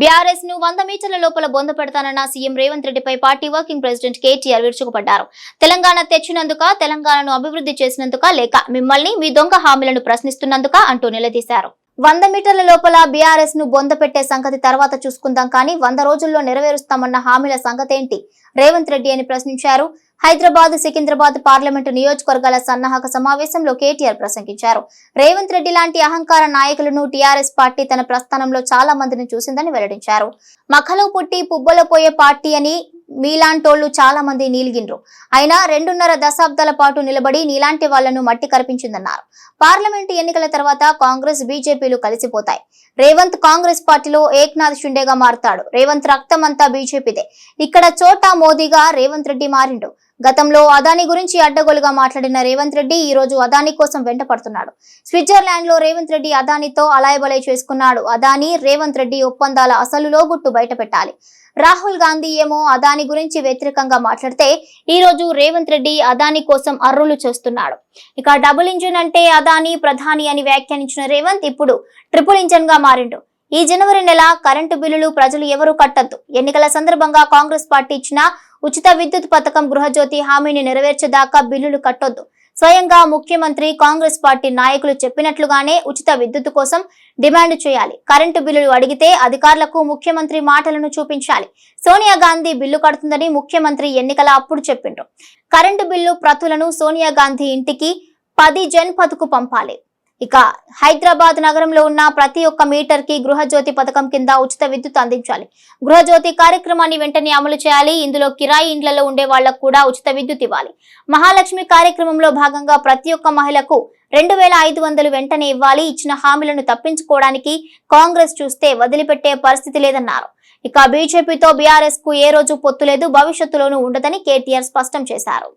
బీఆర్ఎస్ను వంద మీటర్ల లోపల బొంద పెడతానన్న సీఎం రేవంత్ రెడ్డిపై పార్టీ వర్కింగ్ ప్రెసిడెంట్ కేటీఆర్ విరుచుకుపడ్డారు. తెలంగాణ తెచ్చినందుక తెలంగాణను అభివృద్ధి చేసినందుక లేక మిమ్మల్ని మీ దొంగ హామీలను ప్రశ్నిస్తున్నందుక అంటూ నిలదీశారు. వంద మీటర్ల లోపల బీఆర్ఎస్ను బొంద పెట్టే సంగతి తర్వాత చూసుకుందాం కానీ వంద రోజుల్లో నెరవేరుస్తామన్న హామీల సంగతేంటి రేవంత్ రెడ్డి అని ప్రశ్నించారు. హైదరాబాద్ సికింద్రాబాద్ పార్లమెంటు నియోజకవర్గాల సన్నాహక సమావేశంలో కేటీఆర్ ప్రసంగించారు. రేవంత్ రెడ్డి లాంటి అహంకార నాయకులను టీఆర్ఎస్ పార్టీ తన ప్రస్థానంలో చాలా మందిని చూసిందని వెల్లడించారు. మఖలో పుట్టి పుబ్బలో పోయే పార్టీ అని మీలాంటోళ్ళు చాలా మంది నీలిగిండ్రు. అయినా రెండున్నర దశాబ్దాల పాటు నిలబడి నీలాంటి వాళ్ళను మట్టి కరిపించిందన్నారు. పార్లమెంటు ఎన్నికల తర్వాత కాంగ్రెస్ బీజేపీలు కలిసిపోతాయి. రేవంత్ కాంగ్రెస్ పార్టీలో ఏక్నాథ్ షిండేగా మారుతాడు. రేవంత్ రక్తం అంతా బీజేపీదే. ఇక్కడ చోటా మోదీగా రేవంత్ రెడ్డి మారిండు. గతంలో అదాని గురించి అడ్డగోలుగా మాట్లాడిన రేవంత్ రెడ్డి ఈ రోజు అదాని కోసం వెంట పడుతున్నాడు. స్విట్జర్లాండ్లో రేవంత్ రెడ్డి అదానితో అలాయబలై చేసుకున్నాడు. అదాని రేవంత్ రెడ్డి ఒప్పందాల అసలు లోగుట్టు బయట పెట్టాలి రాహుల్ గాంధీ ఏమో అదాని గురించి వ్యతిరేకంగా మాట్లాడితే ఈ రోజు రేవంత్ రెడ్డి అదాని కోసం అర్రులు చేస్తున్నాడు. ఇక డబుల్ ఇంజిన్ అంటే అదాని ప్రధాని అని వ్యాఖ్యానించిన రేవంత్ ఇప్పుడు ట్రిపుల్ ఇంజిన్గా మారిండు. ఈ జనవరి నెల కరెంటు బిల్లులు ప్రజలు ఎవరూ కట్టద్దు. ఎన్నికల సందర్భంగా కాంగ్రెస్ పార్టీ ఇచ్చిన ఉచిత విద్యుత్ పథకం గృహజ్యోతి హామీని నెరవేర్చేదాకా బిల్లులు కట్టొద్దు. స్వయంగా ముఖ్యమంత్రి కాంగ్రెస్ పార్టీ నాయకులు చెప్పినట్లుగానే ఉచిత విద్యుత్ కోసం డిమాండ్ చేయాలి. కరెంటు బిల్లులు అడిగితే అధికారులకు ముఖ్యమంత్రి మాటలను చూపించాలి. సోనియా గాంధీ బిల్లు కడుతుందని ముఖ్యమంత్రి ఎన్నికల అప్పుడు చెప్పిండ్రు. కరెంటు బిల్లు ప్రతులను సోనియా గాంధీ ఇంటికి పది జన్పథ్కు పంపాలి. ఇక హైదరాబాద్ నగరంలో ఉన్న ప్రతి ఒక్క మీటర్కి గృహజ్యోతి పథకం కింద ఉచిత విద్యుత్ అందించాలి. గృహజ్యోతి కార్యక్రమాన్ని వెంటనే అమలు చేయాలి. ఇందులో కిరాయి ఇండ్లలో ఉండే వాళ్ళకు కూడా ఉచిత విద్యుత్ ఇవ్వాలి. మహాలక్ష్మి కార్యక్రమంలో భాగంగా ప్రతి ఒక్క మహిళకు రెండు వేల ఐదు వందలు వెంటనే ఇవ్వాలి. ఇచ్చిన హామీలను తప్పించుకోవడానికి కాంగ్రెస్ చూస్తే వదిలిపెట్టే పరిస్థితి లేదన్నారు. ఇక బీజేపీతో బీఆర్ఎస్కు ఏ రోజు పొత్తు లేదు. భవిష్యత్తులోనూ ఉండదని కేటీఆర్ స్పష్టం చేశారు.